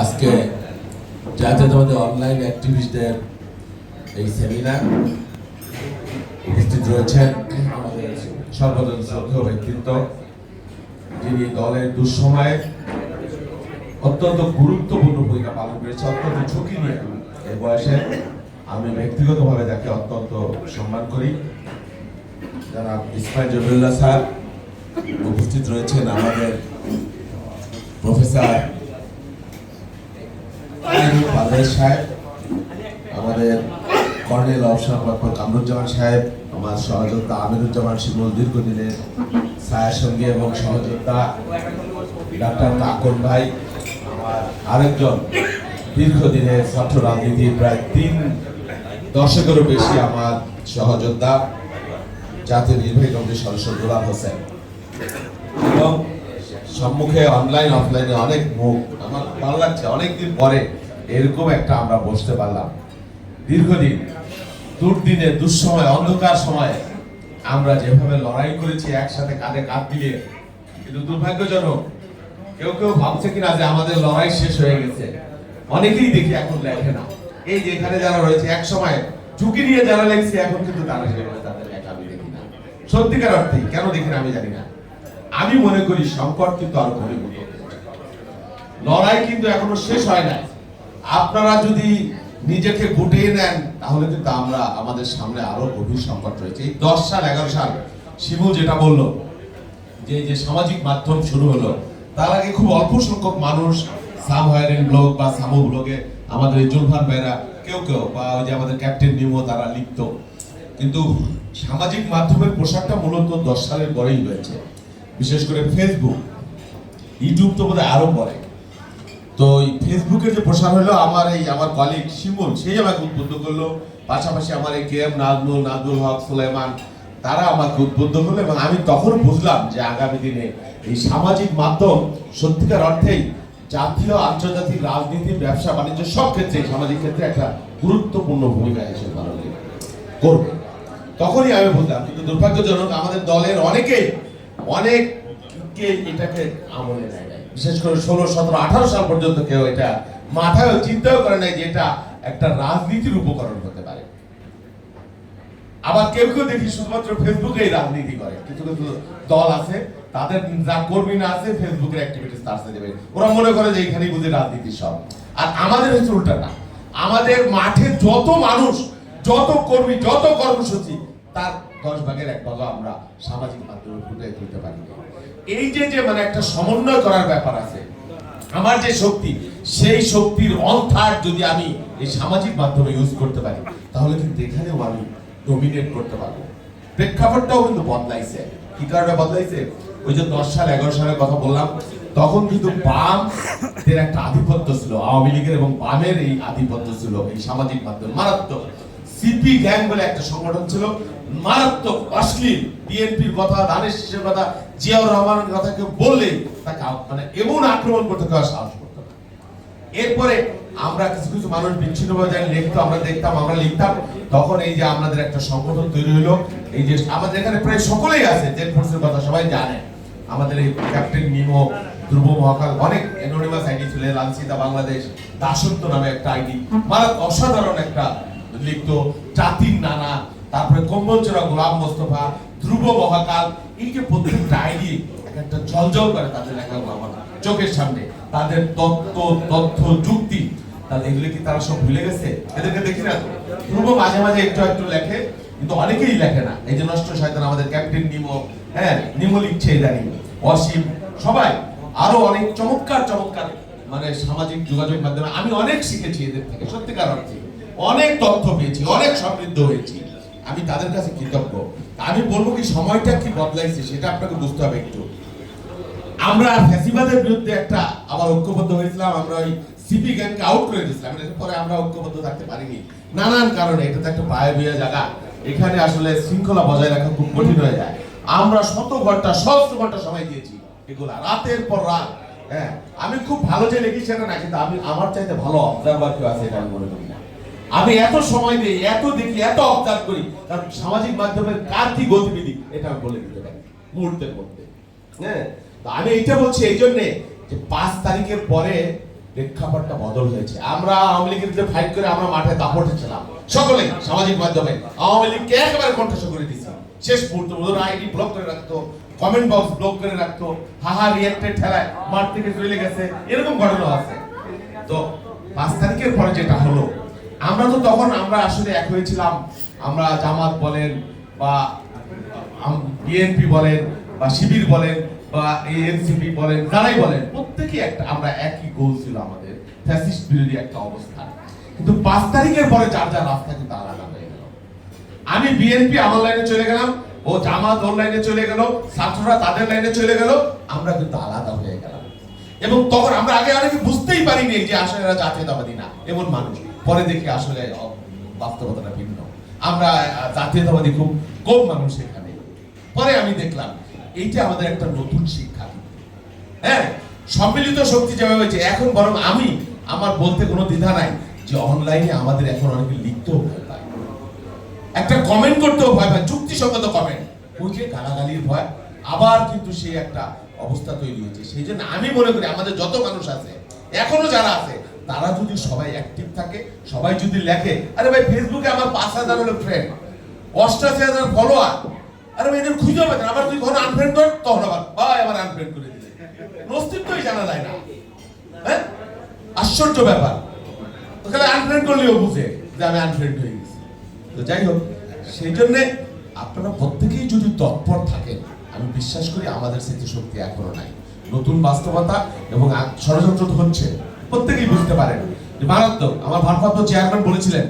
আজকে জাতীয়তাবাদী অনলাইন অ্যাক্টিভিস্টদের এই সেমিনার উপস্থিত রয়েছেন আমাদের সর্বজন শ্রদ্ধেয় ব্যক্তিত্ব, যিনি দলের দুঃসময়ে অত্যন্ত গুরুত্বপূর্ণ ভূমিকা পালন করেছে অত্যন্ত ঝুঁকি নিয়ে এই বয়সে আমি ব্যক্তিগতভাবে তাকে অত্যন্ত সম্মান করি। যারা ইসমাইল জবিউল্লাহ স্যার উপস্থিত রয়েছেন আমাদের প্রফেসর পারভেজ সাহেব, আমাদের কর্নেল অবসরপ্রাপ্ত কামরুজ্জামান সাহেব, আমার সহযোদ্ধা আমিরুজ্জামান শিমুল দীর্ঘদিনের ছায়ার সঙ্গী এবং সহযোদ্ধা ডাক্তার কাকন ভাই, আমার আরেকজন দীর্ঘদিনের ছাত্র রাজনীতি প্রায় তিন দশকেরও বেশি আমার সহযোদ্ধা জাতীয় নির্বাহী কমিটির সদস্য গোলাম হোসেন। এবং সম্মুখে অনলাইন অফলাইনে অনেক মুখ, আমার ভালো লাগছে। অনেকদিন পরে এরকম একটা আমরা বসতে পারলাম। দীর্ঘদিন, দুর্দিনে, দুঃসময়, অন্ধকার সময়ে আমরা যেভাবে লড়াই করেছি, একসাথে কাঁধে কাঁধ মিলিয়ে, কিন্তু দুর্ভাগ্যজনক, কেউ কেউ ভাবছে কিনা যে আমাদের লড়াই শেষ হয়ে গেছে। অনেকেই দেখি এখন লেখে না। এই যে এখানে যারা রয়েছে এক সময় ঝুঁকি নিয়ে যারা লেখছে, এখন কিন্তু তারা সেভাবে তাদের লেখা আমি দেখি না। সত্যিকার অর্থে, কেন দেখি না আমি জানি না। আমি মনে করি সংকট কিন্তু আরও হচ্ছে। লড়াই কিন্তু এখনও শেষ হয় নাই। আপনারা যদি নিজেকে গুটিয়ে নেন, তাহলে কিন্তু আমরা আমাদের সামনে আরও গভীর সংকট রয়েছে। এই দশ সাল, এগারো সাল, শিমুল যেটা বলল, যে যে সামাজিক মাধ্যম শুরু হলো, তার আগে খুব অল্প সংখ্যক মানুষ সাম হায়ারিং ব্লগ বা সামু ব্লগে আমাদের জুলফান ভাইরা, কেউ কেউ, বা ওই যে আমাদের ক্যাপ্টেন নিমো, তারা লিখতো কিন্তু সামাজিক মাধ্যমের পোশাকটা মূলত দশ সালের পরেই হয়েছে। বিশেষ করে ফেসবুক ইউটিউব তো বোধহয় আরও পরে। তো এই ফেসবুকে যে প্রসার হলো, আমার এই আমার কলিগ শিমুল, সেই আমাকে উদ্বুদ্ধ করল। পাশাপাশি আমার এই কে এম নাজমুল নাজমুল হক সুলেমান তারা আমাকে উদ্বুদ্ধ করল এবং আমি তখন বুঝলাম যে আগামী দিনে এই সামাজিক মাধ্যম সত্যিকার অর্থেই জাতীয়, আন্তর্জাতিক রাজনীতি, ব্যবসা, বাণিজ্য সব ক্ষেত্রে, সামাজিক ক্ষেত্রে একটা গুরুত্বপূর্ণ ভূমিকা হিসেবে পালন করবে। তখনই আমি বুঝলাম, কিন্তু দুর্ভাগ্যজনক আমাদের দলের অনেকেই অনেককে এটাকে আমলে নেয় নাই। বিশেষ করে ষোলো সতেরো আঠারো সাল পর্যন্ত কেউ এটা মাথায় চিন্তাও করে নাই যে এটা একটা রাজনীতির উপকরণ হতে পারে। আবার কেউ কেউ দেখি শুধুমাত্র ফেসবুকেই রাজনীতি করে। কিছু কিছু দল আছে তাদের যা কর্মী না আছে ফেসবুকের অ্যাক্টিভিটিস তার দেবে। ওরা মনে করে যে এখানেই বুঝে রাজনীতি সব। আর আমাদের হচ্ছে উল্টাটা। আমাদের মাঠে যত মানুষ যত কর্মী যত কর্মসূচি তার দশ ভাগের এক ভাগ আমরা সামাজিক মাধ্যমে ফুটে তুলতে পারি। এই যে যে মানে একটা সমন্বয় করার ব্যাপার আছে, আমার যে শক্তি, সেই শক্তির অন থার্ড যদি আমি এই সামাজিক মাধ্যমে ইউজ করতে পারি, তাহলে কিন্তু এখানেও আমি ডোমিনেট করতে পারব। প্রেক্ষাপটটাও কিন্তু বদলাইছে। কি কারণে বদলাইছে? ওই যে দশ সাল, এগারো সালের কথা বললাম, তখন কিন্তু বাম এর একটা আধিপত্য ছিল, আওয়ামী লীগের এবং বামের এই আধিপত্য ছিল, এই সামাজিক মাধ্যমে, মারাত্মক। সিপি গ্যাং বলে একটা সংগঠন ছিল মারাত্মক, অশ্লীল বিএনপির কথা কথা, জিয়াউর রহমানের কথা কেউ বললে তাকে মানে এমন আক্রমণ করতে কেউ সাহস করতো না। এরপরে আমরা কিছু কিছু মানুষ বিচ্ছিন্নভাবে লিখতো আমরা দেখতাম, আমরা লিখতাম, তখন এই যে আমাদের একটা সংগঠন তৈরি হলো, এই যে আমাদের এখানে প্রায় সকলেই আছে ফোর্সের কথা সবাই জানে আমাদের এই ক্যাপ্টেন ধ্রুব মহাকাল, অনেক আইডি ছিল, লালসিতা বাংলাদেশ, দাসত্ব নামে একটা আইডি মানে অসাধারণ একটা লিখতো জাতির নানা তারপরে কম্বলচোরা গোলাম মোস্তফা, ধ্রুব মহাকাল, এই যে প্রত্যেকটা আইডি একটা জলজল করে তাদের লেখাগুলো আমার চোখের সামনে, তাদের তত্ত্ব, তথ্য, যুক্তি, তাহলে এগুলো কি তারা সব ভুলে গেছে? এদেরকে দেখি না ধ্রুব মাঝে মাঝে একটু একটু লেখে, কিন্তু অনেকেই লেখে না। এই যে নষ্ট শয়তান আমাদের ক্যাপ্টেন নিমো হ্যাঁ নিমো লিখছে ইদানিং অসীম, সবাই, আরও অনেক চমৎকার চমৎকার মানে সামাজিক যোগাযোগ মাধ্যমে আমি অনেক শিখেছি এদের থেকে, সত্যিকার অর্থে। অনেক তথ্য পেয়েছি, অনেক সমৃদ্ধ হয়েছি। আমি তাদের কাছে কৃতজ্ঞ। আমি বলব কি, সময়টা কি বদলাইছে সেটা আপনাকে বুঝতে হবে একটু। আমরা ফ্যাসিবাদের বিরুদ্ধে একটা আবার ঐক্যবদ্ধ হয়েছিলাম, আমরা ওই সিপি গ্যাংকে আউট করে দিয়েছিলাম। এরপরে আমরা ঐক্যবদ্ধ থাকতে পারিনি। নানান কারণে, এটা তো একটা পায়ে বিয়ে জায়গা। এখানে আসলে শৃঙ্খলা বজায় রাখা খুব কঠিন হয়ে যায়। আমরা শত ঘণ্টা, সহস্র ঘণ্টা সময় দিয়েছি এগুলা, রাতের পর রাত। হ্যাঁ আমি খুব ভালো যে লিখি সেটা না, কিন্তু আমি, আমার চাইতে ভালো অবজারভার কেউ আছে এটা আমি মনে করি না। আমি এত সময় দিই এত দেখি, এত অবজার্ভ করি, কারণ সামাজিক মাধ্যমের কার কি গতিবিধি, এটা আমি বলে দিতে পারি, মুহূর্তের মধ্যে। হ্যাঁ? আমি এটা বলছি এই জন্যে যে পাঁচ তারিখের পরে প্রেক্ষাপটটা বদল হয়েছে। আমরা আওয়ামী লীগের যে ফাইট করে আমরা মাঠে দাপটে ছিলাম সকলেই সামাজিক মাধ্যমে আওয়ামী লীগকে একেবারে কণ্ঠস্ব করে দিয়েছি। শেষ মুহূর্তে ওদের আইডি ব্লক করে রাখতো কমেন্ট বক্স ব্লক করে রাখতো, হাহা রিয়েক্টেড ঠেলায়, মাঠ থেকে চলে গেছে, এরকম ঘটনা আছে। তো পাঁচ তারিখের পরে যেটা হলো আমরা তো তখন আমরা আসলে এক হয়েছিলাম, আমরা জামাত বলেন বা বিএনপি বলেন বা শিবির বলেন বা এনসিপি বলেন, যারাই বলেন, প্রত্যেকেই একটা, আমরা একই গোল ছিল আমাদের ফ্যাসিস্ট বিরোধী একটা অবস্থান। কিন্তু পাঁচ তারিখের পরে যার যার রাস্তা কিন্তু আলাদা হয়ে গেল। আমি বিএনপি আমার লাইনে চলে গেলাম, ও জামাত ওর লাইনে চলে গেল, ছাত্ররা তাদের লাইনে চলে গেল, আমরা কিন্তু আলাদা হয়ে গেলাম। এবং তখন আমরা আগে অনেকে বুঝতেই পারিনি যে আসলে এরা জাতীয়তাবাদী না, এমন মানুষ। পরে দেখি আসলে বাস্তবতাটা ভিন্ন। আমরা জাতীয়তাবাদী খুব কম মানুষ এখানে। পরে আমি দেখলাম, এইটা আমাদের একটা নতুন শিক্ষা। হ্যাঁ সম্মিলিত শক্তি যেভাবে হয়েছে, এখন বরং আমি, আমার বলতে কোনো দ্বিধা নাই যে অনলাইনে আমাদের এখন অনেকে লিখতেও ভয় পায়। একটা কমেন্ট করতেও ভয় পায়, যুক্তিসঙ্গত কমেন্ট ওই যে গালাগালির ভয়, আবার কিন্তু সেই একটা অবস্থা তৈরি হয়েছে। সেই জন্য আমি মনে করি আমাদের যত মানুষ আছে, এখনও যারা আছে তারা যদি সবাই অ্যাক্টিভ থাকে, সবাই যদি লেখে, আরে ভাই ফেসবুকে আমার পাঁচ হাজার হলো ফ্রেন্ড অষ্টাশি হাজার ফলোয়ার আরে ভাই এদের খুঁজে পাবেন আবার তুই কখনো আনফ্রেন্ড কর, তখন আবার, ভাই, আমার আনফ্রেন্ড করে দিলে। অস্তিত্বই জানা যায় না। হ্যাঁ? আশ্চর্য ব্যাপার। ওখানে আনফ্রেন্ড করলেও বুঝে যে আমি আনফ্রেন্ড হয়ে গেছি। তো যাই হোক, সেই জন্যে আপনারা প্রত্যেকেই যদি তৎপর থাকেন, আমি বিশ্বাস করি আমাদের স্মৃতিশক্তি এখনও নাই। নতুন বাস্তবতা এবং ষড়যন্ত্র হচ্ছে প্রত্যেকেই বুঝতে পারেন। মারাত্মক। আমার ভারপ্রাপ্ত চেয়ারম্যান বলেছিলেন